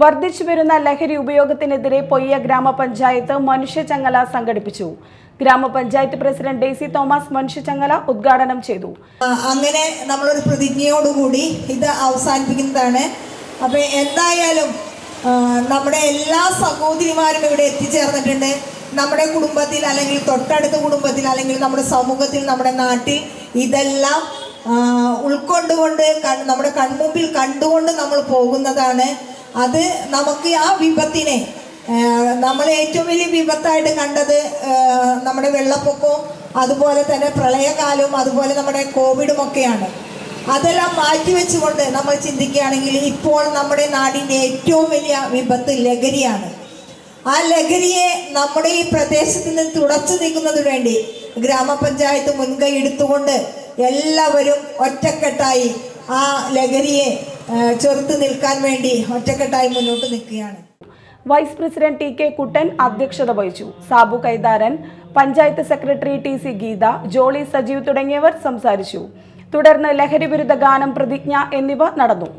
വർദ്ധിച്ചു വരുന്ന ലഹരി ഉപയോഗത്തിനെതിരെ പൊയ്യ ഗ്രാമപഞ്ചായത്ത് മനുഷ്യചങ്ങല സംഘടിപ്പിച്ചു. ഗ്രാമപഞ്ചായത്ത് പ്രസിഡന്റ് ഡെയ്സി തോമസ് മനുഷ്യചങ്ങല ഉദ്ഘാടനം ചെയ്തു. അങ്ങനെ നമ്മളൊരു പ്രതിജ്ഞയോടുകൂടി ഇത് അവസാനിപ്പിക്കുന്നതാണ്. അപ്പൊ എന്തായാലും നമ്മുടെ എല്ലാ സഹോദരിമാരും ഇവിടെ എത്തിച്ചേർന്നിട്ടുണ്ട്. നമ്മുടെ കുടുംബത്തിൽ അല്ലെങ്കിൽ തൊട്ടടുത്ത കുടുംബത്തിൽ അല്ലെങ്കിൽ നമ്മുടെ സമൂഹത്തിൽ നമ്മുടെ നാട്ടിൽ ഇതെല്ലാം ഉൾക്കൊണ്ടുകൊണ്ട് നമ്മുടെ കൺമുമ്പിൽ കണ്ടുകൊണ്ട് നമ്മൾ പോകുന്നതാണ്. അത് നമുക്ക് ആ വിപത്തിനെ നമ്മൾ ഏറ്റവും വലിയ വിപത്തായിട്ട് കണ്ടത് നമ്മുടെ വെള്ളപ്പൊക്കവും അതുപോലെ തന്നെ പ്രളയകാലവും അതുപോലെ നമ്മുടെ കോവിഡും ഒക്കെയാണ്. അതെല്ലാം മാറ്റിവെച്ചുകൊണ്ട് നമ്മൾ ചിന്തിക്കുകയാണെങ്കിൽ ഇപ്പോൾ നമ്മുടെ നാടിന്റെ ഏറ്റവും വലിയ വിപത്ത് ലഹരിയാണ്. ആ ലഹരിയെ നമ്മുടെ ഈ പ്രദേശത്ത് നിന്ന് തുടച്ചു നീക്കുന്നതിന് വേണ്ടി ഗ്രാമപഞ്ചായത്ത് മുൻകൈ എടുത്തുകൊണ്ട് എല്ലാവരും ഒറ്റക്കെട്ടായി ആ ലഹരിയെ ചെറുത്ത് നിൽക്കാൻ വേണ്ടി ഒറ്റക്കെട്ടായി മുന്നോട്ട് നിൽക്കുകയാണ്. Vice president T K Kuttan അധ്യക്ഷത വഹിച്ചു. Sabu Kaitharan panchayat secretary T C Geetha Jolly Sajeev തുടങ്ങിയവർ സംസാരിച്ചു. തുടർന്ന് ലഹരി വിരുദ്ധ ഗാനം പ്രതിജ്ഞ എന്നിവ നടന്നു.